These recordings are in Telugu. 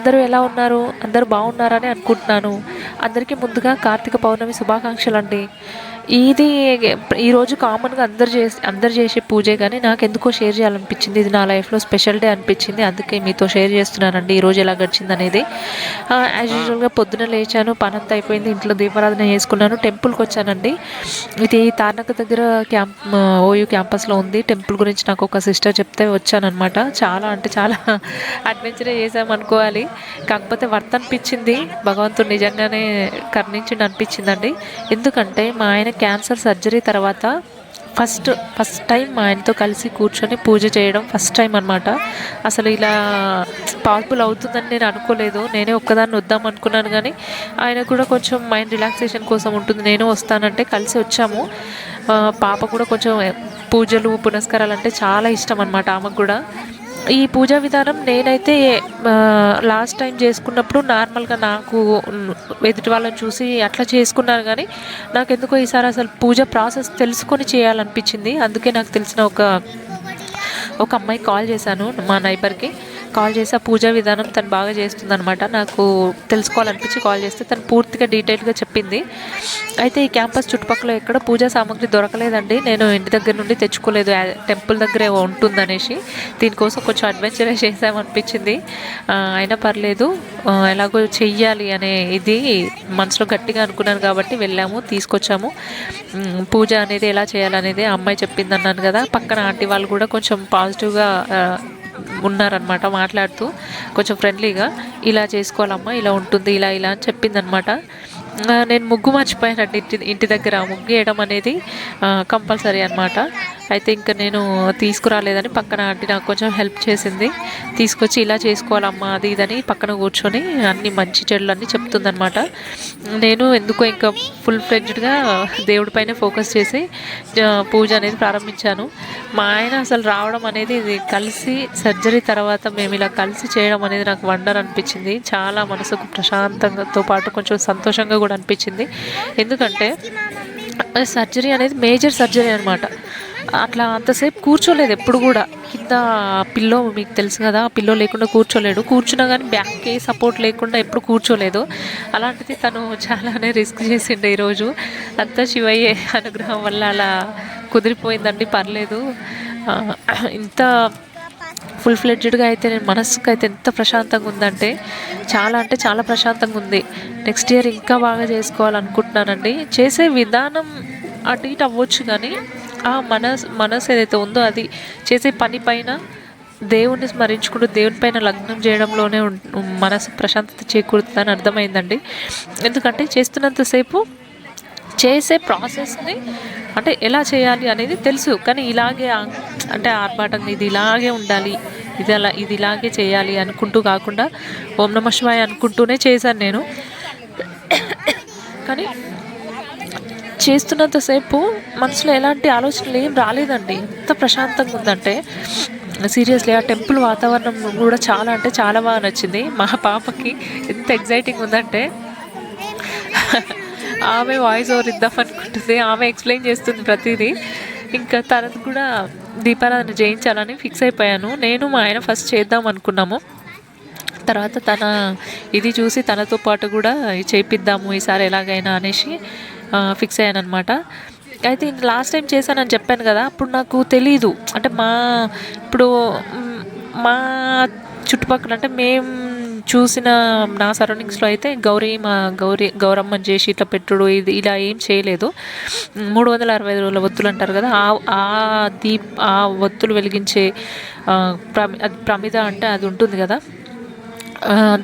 అందరూ ఎలా ఉన్నారు? అందరూ బాగున్నారని అనుకుంటున్నాను. అందరికీ ముందుగా కార్తీక పౌర్ణమి శుభాకాంక్షలు అండి ఇది ఈరోజు కామన్గా అందరు చేసి అందరు చేసే పూజే కానీ నాకు ఎందుకో షేర్ చేయాలనిపించింది. ఇది నా లైఫ్లో స్పెషల్ డే అనిపించింది. అందుకే మీతో షేర్ చేస్తున్నానండి. ఈరోజు ఎలా గడిచింది అనేది. యాజ్ యూజువల్గా పొద్దున లేచాను పని అంతా అయిపోయింది ఇంట్లో దీపారాధన చేసుకున్నాను టెంపుల్కి వచ్చానండి. ఇది తార్నక దగ్గర క్యాంప్ ఓయూ క్యాంపస్లో ఉంది. టెంపుల్ గురించి నాకు ఒక సిస్టర్ చెప్తే వచ్చానమాట చాలా అంటే చాలా అడ్వెంచరే చేసామనుకోవాలి కాకపోతే వర్త్ అనిపించింది. భగవంతుడు నిజంగానే కరుణించిండి అనిపించిందండి. ఎందుకంటే మా ఆయన క్యాన్సర్ సర్జరీ తర్వాత ఫస్ట్ ఫస్ట్ టైం మా ఆయనతో కలిసి కూర్చొని పూజ చేయడం ఫస్ట్ టైం అనమాట అసలు ఇలా పాసిబుల్ అవుతుందని నేను అనుకోలేదు. నేనే ఒక్కదాన్ని వద్దాం అనుకున్నాను కానీ ఆయన కూడా కొంచెం మైండ్ రిలాక్సేషన్ కోసం ఉంటుంది. నేను వస్తానంటే కలిసి వచ్చాము. పాప కూడా కొంచెం పూజలు పునస్కారాలు అంటే చాలా ఇష్టం అనమాట ఆమెకు కూడా. ఈ పూజా విధానం నేనైతే లాస్ట్ టైం చేసుకున్నప్పుడు నార్మల్గా నాకు ఎదుటి వాళ్ళని చూసి అట్లా చేసుకున్నాను కానీ నాకు ఎందుకో ఈసారి అసలు పూజ ప్రాసెస్ తెలుసుకొని చేయాలనిపించింది. అందుకే నాకు తెలిసిన ఒక ఒక అమ్మాయి కాల్ చేశాను మా నైబర్కి కాల్ చేసి ఆ పూజా విధానం తను బాగా చేస్తుందనమాట నాకు తెలుసుకోవాలనిపించి కాల్ చేస్తే తను పూర్తిగా డీటెయిల్గా చెప్పింది. అయితే ఈ క్యాంపస్ చుట్టుపక్కల ఎక్కడ పూజా సామాగ్రి దొరకలేదండి. నేను ఇంటి దగ్గర నుండి తెచ్చుకోలేదు. టెంపుల్ దగ్గరే ఉంటుందనేసి దీనికోసం కొంచెం అడ్వెంచరే చేసామనిపించింది అయినా పర్లేదు. ఎలాగో చెయ్యాలి అనే ఇది మనసులో గట్టిగా అనుకున్నాను కాబట్టి వెళ్ళాము తీసుకొచ్చాము. పూజ అనేది ఎలా చేయాలనేది అమ్మాయి చెప్పింది అన్నాను కదా. పక్కన ఆంటీ వాళ్ళు కూడా కొంచెం పాజిటివ్గా ఉన్నారనమాట మాట్లాడుతూ కొంచెం ఫ్రెండ్లీగా ఇలా చేసుకోవాలమ్మా ఇలా ఉంటుంది ఇలా ఇలా అని చెప్పిందనమాట నేను ముగ్గు మర్చిపోయానండి ఇంటి ఇంటి దగ్గర ముగ్గు వేయడం అనేది కంపల్సరీ అనమాట అయితే ఇంకా నేను తీసుకురాలేదని పక్కన ఆంటీ నాకు కొంచెం హెల్ప్ చేసింది. తీసుకొచ్చి ఇలా చేసుకోవాలమ్మా అది ఇదని పక్కన కూర్చొని అన్ని మంచి చెడులు అన్నీ చెప్తుందనమాట నేను ఎందుకో ఇంకా ఫుల్ ఫ్లెడ్జ్డ్గా దేవుడి పైన ఫోకస్ చేసి పూజ అనేది ప్రారంభించాను. మా ఆయన అసలు రావడం అనేది ఇది కలిసి సర్జరీ తర్వాత మేము ఇలా కలిసి చేయడం అనేది నాకు వండర్ అనిపించింది. చాలా మనసుకు ప్రశాంతంగాతో పాటు కొంచెం సంతోషంగా కూడా అనిపించింది. ఎందుకంటే సర్జరీ అనేది మేజర్ సర్జరీ అనమాట అట్లా అంతసేపు కూర్చోలేదు ఎప్పుడు కూడా. కింద పిల్లో మీకు తెలుసు కదా పిల్లో లేకుండా కూర్చోలేడు. కూర్చున్నా కానీ బ్యాక్కి సపోర్ట్ లేకుండా ఎప్పుడు కూర్చోలేదు. అలాంటిది తను చాలానే రిస్క్ చేసిండు ఈరోజు. అంతా శివయ్యే అనుగ్రహం వల్ల అలా కుదిరిపోయిందండి పర్లేదు. ఇంత ఫుల్ ఫ్లెడ్జ్డ్గా అయితే నేను మనసుకు అయితే ఎంత ప్రశాంతంగా ఉందంటే చాలా అంటే చాలా ప్రశాంతంగా ఉంది. నెక్స్ట్ ఇయర్ ఇంకా బాగా చేసుకోవాలనుకుంటున్నానండి. చేసే విధానం అటు ఇటు అవ్వచ్చు కానీ ఆ మనస్ మనసు ఏదైతే ఉందో అది చేసే పని పైన దేవుణ్ణి స్మరించుకుంటూ దేవుని పైన లగ్నం చేయడంలోనే మనసు ప్రశాంతత చేకూరుతుందని అర్థమైందండి. ఎందుకంటే చేస్తున్నంతసేపు చేసే ప్రాసెస్ని అంటే ఎలా చేయాలి అనేది తెలుసు. కానీ ఇలాగే అంటే ఆర్భాటంగా ఇది ఇలాగే ఉండాలి ఇది అలా ఇది ఇలాగే చేయాలి అనుకుంటూ కాకుండా ఓం నమ శివాయ అనుకుంటూనే చేశాను నేను. కానీ చేస్తున్నంతసేపు మనసులో ఎలాంటి ఆలోచనలు ఏం రాలేదండి. ఎంత ప్రశాంతంగా ఉందంటే సీరియస్లీ ఆ టెంపుల్ వాతావరణం కూడా చాలా అంటే చాలా బాగా నచ్చింది. మా పాపకి ఎంత ఎగ్జైటింగ్ ఉందంటే ఆమె వాయిస్ ఓవర్ ఇద్దాం అనుకుంటుంది. ఆమె ఎక్స్ప్లెయిన్ చేస్తుంది ప్రతిదీ. ఇంకా తనది కూడా దీపారాధన చేయించాలని ఫిక్స్ అయిపోయాను. నేను మా ఆయన ఫస్ట్ చేద్దాం అనుకున్నాము. తర్వాత తన ఇది చూసి తనతో పాటు కూడా చేపిద్దాము ఈసారి ఎలాగైనా అనేసి ఫిక్స్ అయ్యాను అనమాట అయితే లాస్ట్ టైం చేశానని చెప్పాను కదా అప్పుడు నాకు తెలీదు. అంటే మా ఇప్పుడు మా చుట్టుపక్కల అంటే మేము చూసిన నా సరౌండింగ్స్లో అయితే గౌరీ మా గౌరీ గౌరమ్మని చేసి ఇట్లా పెట్టుడు ఇది ఇలా ఏం చేయలేదు. మూడు వందల అరవై ఐదు రోజుల ఒత్తులు అంటారు కదా ఆ ఆ దీప్ ఆ ఒత్తులు వెలిగించే ప్రమి అది ప్రమిద అంటే అది ఉంటుంది కదా.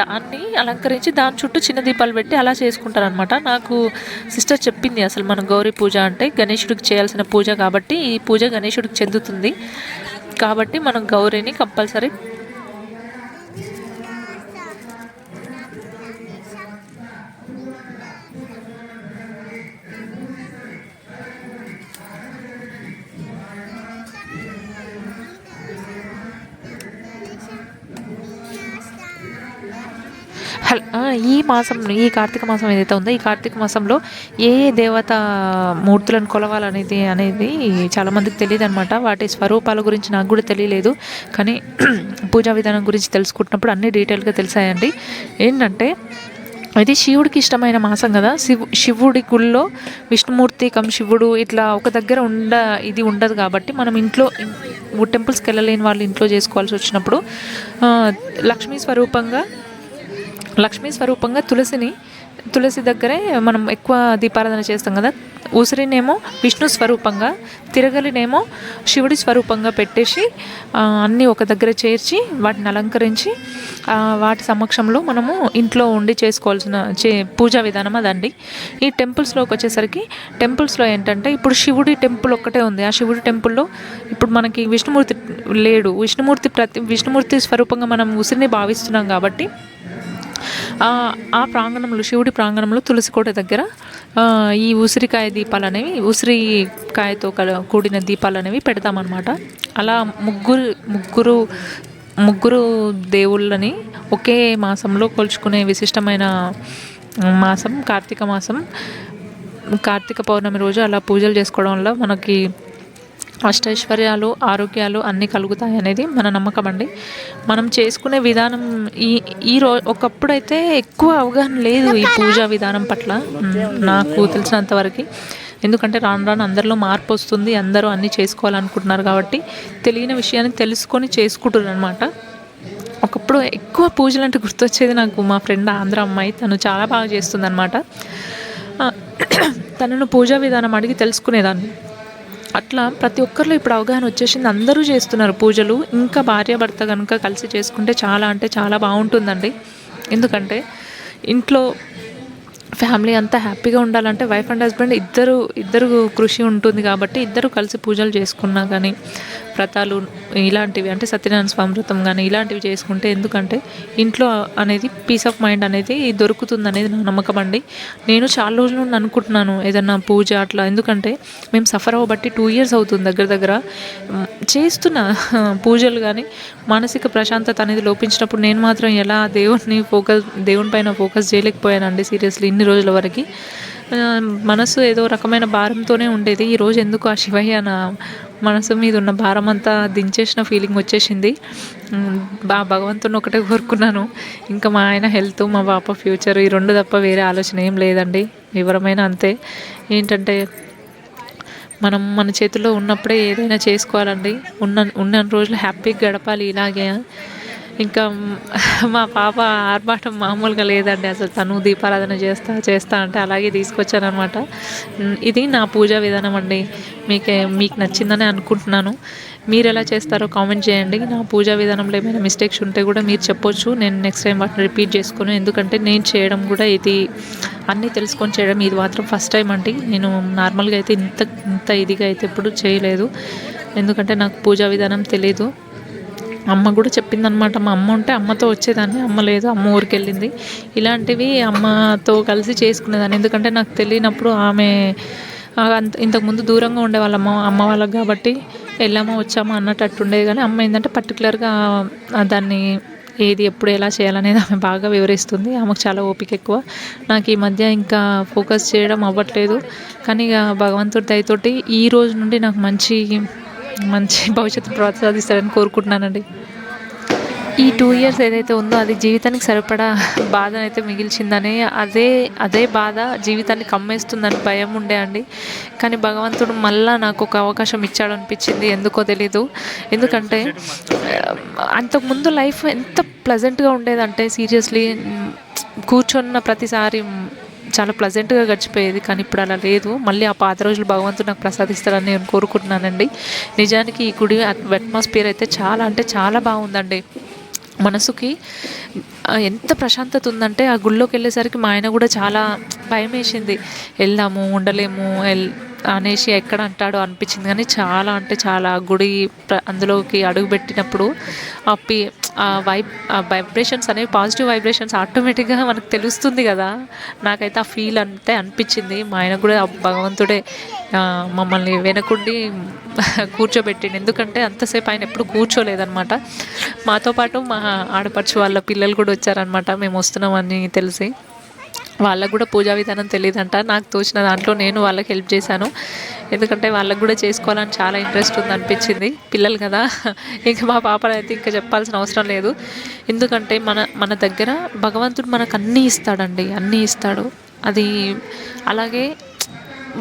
దాన్ని అలంకరించి దాని చుట్టూ చిన్న దీపాలు పెట్టి అలా చేసుకుంటారనమాట నాకు సిస్టర్ చెప్పింది అసలు మనం గౌరీ పూజ అంటే గణేశుడికి చేయాల్సిన పూజ కాబట్టి ఈ పూజ గణేశుడికి చెందుతుంది. కాబట్టి మనం గౌరీని కంపల్సరీ ఈ మాసం ఈ కార్తీక మాసం ఏదైతే ఉందో ఈ కార్తీక మాసంలో ఏ ఏ దేవత మూర్తులను కొలవాలనేది అనేది చాలామందికి తెలియదు అనమాట వాటి స్వరూపాల గురించి నాకు కూడా తెలియలేదు. కానీ పూజా విధానం గురించి తెలుసుకుంటున్నప్పుడు అన్ని డీటెయిల్గా తెలిసాయండి. ఏంటంటే ఇది శివుడికి ఇష్టమైన మాసం కదా. శివు శివుడి గుళ్ళో విష్ణుమూర్తి కం శివుడు ఇట్లా ఒక దగ్గర ఉండ ఇది ఉండదు కాబట్టి మనం ఇంట్లో టెంపుల్స్కి వెళ్ళలేని వాళ్ళు ఇంట్లో చేసుకోవాల్సి వచ్చినప్పుడు లక్ష్మీ స్వరూపంగా లక్ష్మీ స్వరూపంగా తులసిని తులసి దగ్గరే మనం ఎక్కువ దీపారాధన చేస్తాం కదా. ఉసిరినేమో విష్ణు స్వరూపంగా తిరగలినేమో శివుడి స్వరూపంగా పెట్టేసి అన్నీ ఒక దగ్గర చేర్చి వాటిని అలంకరించి వాటి సమక్షంలో మనము ఇంట్లో ఉండి చేసుకోవాల్సిన చే పూజా విధానం అదండి. ఈ టెంపుల్స్లోకి వచ్చేసరికి టెంపుల్స్లో ఏంటంటే ఇప్పుడు శివుడి టెంపుల్ ఒక్కటే ఉంది. ఆ శివుడి టెంపుల్లో ఇప్పుడు మనకి విష్ణుమూర్తి లేడు. విష్ణుమూర్తి ప్రతి విష్ణుమూర్తి స్వరూపంగా మనం ఉసిరిని భావిస్తున్నాం కాబట్టి ఆ ప్రాంగణంలో శివుడి ప్రాంగణంలో తులసికోట దగ్గర ఈ ఉసిరికాయ దీపాలు అనేవి ఉసిరికాయతో కల కూడిన దీపాలు అనేవి పెడతామన్నమాట. అలా ముగ్గురు ముగ్గురు ముగ్గురు దేవుళ్ళని ఒకే మాసంలో కొలుచుకునే విశిష్టమైన మాసం కార్తీక మాసం. కార్తీక పౌర్ణమి రోజు అలా పూజలు చేసుకోవడం వల్ల మనకి అష్టైశ్వర్యాలు ఆరోగ్యాలు అన్నీ కలుగుతాయి అనేది మన నమ్మకం అండి. మనం చేసుకునే విధానం ఈ ఈ రో ఒకప్పుడైతే ఎక్కువ అవగాహన లేదు ఈ పూజా విధానం పట్ల. నాకు తెలిసినంత వరకు. ఎందుకంటే రాను రాను అందరిలో మార్పు వస్తుంది అందరూ అన్నీ చేసుకోవాలనుకుంటున్నారు కాబట్టి తెలియని విషయాన్ని తెలుసుకొని చేసుకుంటున్నారు అనమాట ఒకప్పుడు ఎక్కువ పూజలు అంటే గుర్తొచ్చేది నాకు మా ఫ్రెండ్ ఆంధ్ర అమ్మాయి. తను చాలా బాగా చేస్తుంది అనమాట తనను పూజా విధానం అడిగి తెలుసుకునేదాన్ని. అట్లా ప్రతి ఒక్కరిలో ఇప్పుడు అవగాహన వచ్చేసింది. అందరూ చేస్తున్నారు పూజలు. ఇంకా భార్యాభర్త కనుక కలిసి చేసుకుంటే చాలా అంటే చాలా బాగుంటుందండి. ఎందుకంటే ఇంట్లో ఫ్యామిలీ అంతా హ్యాపీగా ఉండాలంటే వైఫ్ అండ్ హస్బెండ్ ఇద్దరు ఇద్దరు కృషి ఉంటుంది కాబట్టి ఇద్దరు కలిసి పూజలు చేసుకున్నా కానీ వ్రతాలు ఇలాంటివి అంటే సత్యనారాయణ స్వామి వ్రతం కానీ ఇలాంటివి చేసుకుంటే ఎందుకంటే ఇంట్లో అనేది పీస్ ఆఫ్ మైండ్ అనేది దొరుకుతుంది అనేది నా నమ్మకం అండి. నేను చాలా రోజుల నుండి అనుకుంటున్నాను ఏదన్నా పూజ అట్లా ఎందుకంటే మేము సఫర్ అవ్వబట్టి టూ ఇయర్స్ అవుతుంది దగ్గర దగ్గర. చేస్తున్న పూజలు కానీ మానసిక ప్రశాంతత అనేది లోపించినప్పుడు నేను మాత్రం ఎలా దేవుడిని ఫోకస్ దేవుని పైన ఫోకస్ చేయలేకపోయానండి సీరియస్లీ ఇన్ని రోజుల వరకు. మనసు ఏదో రకమైన భారంతోనే ఉండేది. ఈరోజు ఎందుకు ఆ శివయ్య నా మనసు మీద ఉన్న భారం అంతా దించేసిన ఫీలింగ్ వచ్చేసింది. బా భగవంతుని ఒకటే కోరుకున్నాను. ఇంకా మా ఆయన హెల్త్ మా పాప ఫ్యూచర్ ఈ రెండు తప్ప వేరే ఆలోచన ఏం లేదండి. వివరమైన అంతే. ఏంటంటే మనం మన చేతిలో ఉన్నప్పుడే ఏదైనా చేసుకోవాలండి. ఉన్న ఉన్న రోజులు హ్యాపీగా గడపాలి ఇలాగే. ఇంకా మా పాప ఆర్భాటం మామూలుగా లేదండి. అసలు తను దీపారాధన చేస్తా చేస్తా అంటే అలాగే తీసుకొచ్చానమాట ఇది నా పూజా విధానం అండి. మీకే మీకు నచ్చిందని అనుకుంటున్నాను. మీరు ఎలా చేస్తారో కామెంట్ చేయండి. నా పూజా విధానంలో ఏమైనా మిస్టేక్స్ ఉంటే కూడా మీరు చెప్పొచ్చు. నేను నెక్స్ట్ టైం వాటిని రిపీట్ చేసుకుని. ఎందుకంటే నేను చేయడం కూడా ఇది అన్నీ తెలుసుకొని చేయడం ఇది మాత్రం ఫస్ట్ టైం అండి. నేను నార్మల్గా అయితే ఇంత ఇంత ఇదిగా అయితే ఎప్పుడు చేయలేదు. ఎందుకంటే నాకు పూజా విధానం తెలియదు అమ్మ కూడా చెప్పిందనమాట మా అమ్మ ఉంటే అమ్మతో వచ్చేదాన్ని అమ్మ లేదు అమ్మ ఊరికి వెళ్ళింది ఇలాంటివి అమ్మతో కలిసి చేసుకునేదాన్ని. ఎందుకంటే నాకు తెలియనప్పుడు ఆమె అంత ఇంతకుముందు దూరంగా ఉండేవాళ్ళ అమ్మ అమ్మ వాళ్ళకి కాబట్టి వెళ్ళామా వచ్చామా? అన్నట్టు ఉండేది. కానీ అమ్మ ఏంటంటే పర్టికులర్గా దాన్ని ఏది ఎప్పుడు ఎలా చేయాలనేది ఆమె బాగా వివరిస్తుంది. ఆమెకు చాలా ఓపిక ఎక్కువ. నాకు ఈ మధ్య ఇంకా ఫోకస్ చేయడం అవ్వట్లేదు. కానీ ఇక భగవంతుడి దయతోటి ఈ రోజు నుండి నాకు మంచి మంచి భవిష్యత్తు ప్రోత్సహిస్తారని కోరుకుంటున్నానండి. ఈ టూ ఇయర్స్ ఏదైతే ఉందో అది జీవితానికి సరిపడా బాధ అయితే మిగిల్చిందని అదే అదే బాధ జీవితాన్ని కమ్మేస్తుందని భయం ఉండే అండి. కానీ భగవంతుడు మళ్ళా నాకు ఒక అవకాశం ఇచ్చాడు అనిపించింది ఎందుకో తెలీదు. ఎందుకంటే అంతకుముందు లైఫ్ ఎంత ప్లజెంట్గా ఉండేదంటే సీరియస్లీ కూర్చున్న ప్రతిసారి చాలా ప్లజెంట్గా గడిచిపోయేది కానీ ఇప్పుడు అలా లేదు. మళ్ళీ ఆ పాత రోజులు భగవంతుడు నాకు ప్రసాదిస్తారని నేను కోరుకుంటున్నానండి. నిజానికి ఈ గుడి అట్మాస్ఫియర్ అయితే చాలా అంటే చాలా బాగుందండి. మనసుకి ఎంత ప్రశాంతత ఉందంటే ఆ గుళ్ళోకి వెళ్ళేసరికి మా ఆయన కూడా చాలా భయం వేసింది వెళ్దాము ఉండలేము అనేసి ఎక్కడ అంటాడో అనిపించింది. కానీ చాలా అంటే చాలా గుడి అందులోకి అడుగు పెట్టినప్పుడు ఆ పి వైబ్ ఆ వైబ్రేషన్స్ అనేవి పాజిటివ్ వైబ్రేషన్స్ ఆటోమేటిక్గా మనకు తెలుస్తుంది కదా. నాకైతే ఆ ఫీల్ అంతే అనిపించింది. మా ఆయన కూడా భగవంతుడే మమ్మల్ని వెనకుండి కూర్చోబెట్టిండు. ఎందుకంటే అంతసేపు ఆయన ఎప్పుడు కూర్చోలేదనమాట మాతో పాటు మా ఆడపడుచు వాళ్ళ పిల్లలు కూడా వచ్చారనమాట మేము వస్తున్నామని తెలిసి. వాళ్ళకు కూడా పూజా విధానం తెలియదంట నాకు తోచిన దాంట్లో నేను వాళ్ళకి హెల్ప్ చేశాను. ఎందుకంటే వాళ్ళకు కూడా చేసుకోవాలని చాలా ఇంట్రెస్ట్ ఉంది అనిపించింది పిల్లలు కదా. ఇంకా మా పాపను అయితే ఇంకా చెప్పాల్సిన అవసరం లేదు. ఎందుకంటే మన మన దగ్గర భగవంతుడు మనకు అన్నీ ఇస్తాడండి. అన్నీ ఇస్తాడు. అది అలాగే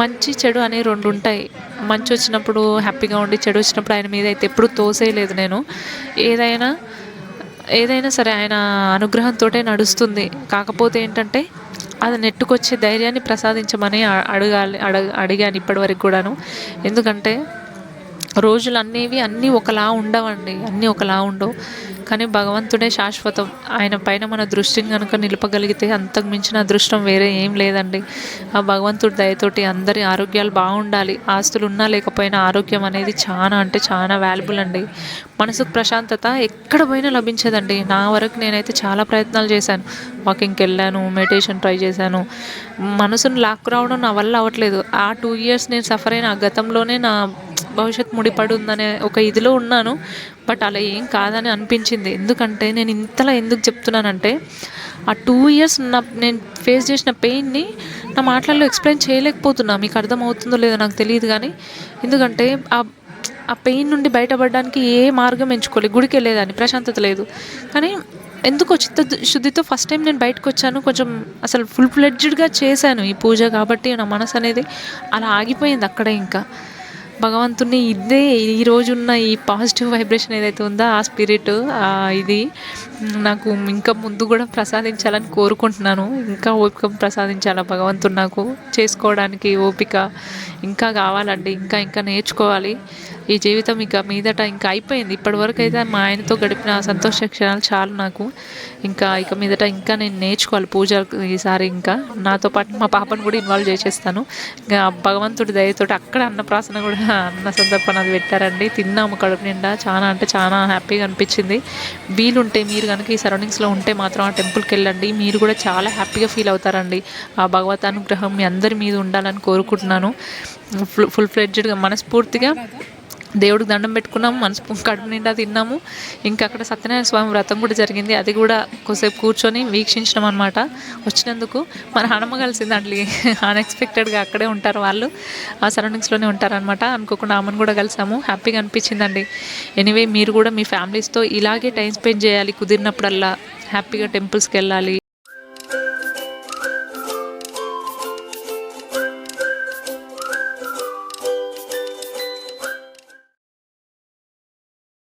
మంచి చెడు అనే రెండు ఉంటాయి. మంచి వచ్చినప్పుడు హ్యాపీగా ఉండి చెడు వచ్చినప్పుడు ఆయన మీద అయితే ఎప్పుడు తోసేయలేదు నేను. ఏదైనా ఏదైనా సరే ఆయన అనుగ్రహంతో నడుస్తుంది. కాకపోతే ఏంటంటే అది నెట్టుకొచ్చే ధైర్యాన్ని ప్రసాదించమని అడగాలి అడగ అడిగాను ఇప్పటివరకు కూడాను. ఎందుకంటే రోజులు అనేవి అన్నీ ఒకలా ఉండవండి అన్నీ ఒకలా ఉండవు. కానీ భగవంతుడే శాశ్వతం. ఆయన పైన మన దృష్టిని కనుక నిలపగలిగితే అంతకు మించిన అదృష్టం వేరే ఏం లేదండి. ఆ భగవంతుడి దయతోటి అందరి ఆరోగ్యాలు బాగుండాలి. ఆస్తులు ఉన్నా లేకపోయినా ఆరోగ్యం అనేది చాలా అంటే చాలా వాల్యుబుల్ అండి. మనసుకు ప్రశాంతత ఎక్కడ పోయినా లభించదండి. నా వరకు నేనైతే చాలా ప్రయత్నాలు చేశాను. వాకింగ్కి వెళ్ళాను మెడిటేషన్ ట్రై చేశాను. మనసును లాక్కు రావడం నా వల్ల అవ్వట్లేదు. ఆ టూ ఇయర్స్ నేను సఫర్ అయిన ఆ గతంలోనే నా భవిష్యత్ ముడిపడుందనే ఒక ఇదిలో ఉన్నాను బట్ అలా ఏం కాదని అనిపించింది. ఎందుకంటే నేను ఇంతలా ఎందుకు చెప్తున్నానంటే ఆ టూ ఇయర్స్ నా నేను ఫేస్ చేసిన పెయిన్ని నా మాటలలో ఎక్స్ప్లెయిన్ చేయలేకపోతున్నా. మీకు అర్థమవుతుందో లేదో నాకు తెలియదు కానీ ఎందుకంటే ఆ ఆ పెయిన్ నుండి బయటపడడానికి ఏ మార్గం ఎంచుకోలేదు గుడికి వెళ్ళేదాన్ని ప్రశాంతత లేదు. కానీ ఎందుకో చిత్త శుద్ధితో ఫస్ట్ టైం నేను బయటకు వచ్చాను కొంచెం అసలు ఫుల్ ఫ్లెడ్జ్డ్గా చేశాను ఈ పూజ కాబట్టి నా మనసు అనేది అలా ఆగిపోయింది అక్కడే ఇంకా. భగవంతుని ఇదే ఈరోజున్న ఉన్న ఈ పాజిటివ్ వైబ్రేషన్ ఏదైతే ఉందో ఆ స్పిరిట్ ఇది. నాకు ఇంకా ముందు కూడా ప్రసాదించాలని కోరుకుంటున్నాను. ఇంకా ఓపిక ప్రసాదించాలా భగవంతుడు నాకు. చేసుకోవడానికి ఓపిక ఇంకా కావాలండి. ఇంకా ఇంకా నేర్చుకోవాలి. ఈ జీవితం ఇక మీదట ఇంకా అయిపోయింది. ఇప్పటివరకు అయితే మా ఆయనతో గడిపిన సంతోష క్షణాలు చాలు నాకు. ఇంకా ఇక మీదట ఇంకా నేను నేర్చుకోవాలి పూజ ఈసారి ఇంకా. నాతో పాటు మా పాపను కూడా ఇన్వాల్వ్ చేసేస్తాను. ఇంకా భగవంతుడి దయతోటి అక్కడ అన్నప్రాసన కూడా అన్న సందర్భం అది పెట్టారండి. తిన్నాము కడుపు నిండా. చాలా అంటే చాలా హ్యాపీగా అనిపించింది. వీలుంటే మీరు కనుక ఈ సరౌండింగ్స్లో ఉంటే మాత్రం ఆ టెంపుల్కి వెళ్ళండి. మీరు కూడా చాలా హ్యాపీగా ఫీల్ అవుతారండి. ఆ భగవత్ అనుగ్రహం మీ అందరి మీద ఉండాలని కోరుకుంటున్నాను. ఫుల్ ఫుల్ ఫ్లెడ్జ్డ్గా మనస్ఫూర్తిగా దేవుడికి దండం పెట్టుకున్నాము మనసు కడుపు నిండా తిన్నాము. ఇంకా అక్కడ సత్యనారాయణ స్వామి వ్రతం కూడా జరిగింది. అది కూడా కొద్దిసేపు కూర్చొని వీక్షించడం అనమాట వచ్చినందుకు మన హనుమ కలిసింది అన్ఎక్స్పెక్టెడ్గా అక్కడే ఉంటారు వాళ్ళు. ఆ సరౌండింగ్స్లోనే ఉంటారనమాట అనుకోకుండా ఆమెను కూడా కలిసాము. హ్యాపీగా అనిపించిందండి. ఎనీవే మీరు కూడా మీ ఫ్యామిలీస్తో ఇలాగే టైం స్పెండ్ చేయాలి. కుదిరినప్పుడల్లా హ్యాపీగా టెంపుల్స్కి వెళ్ళాలి.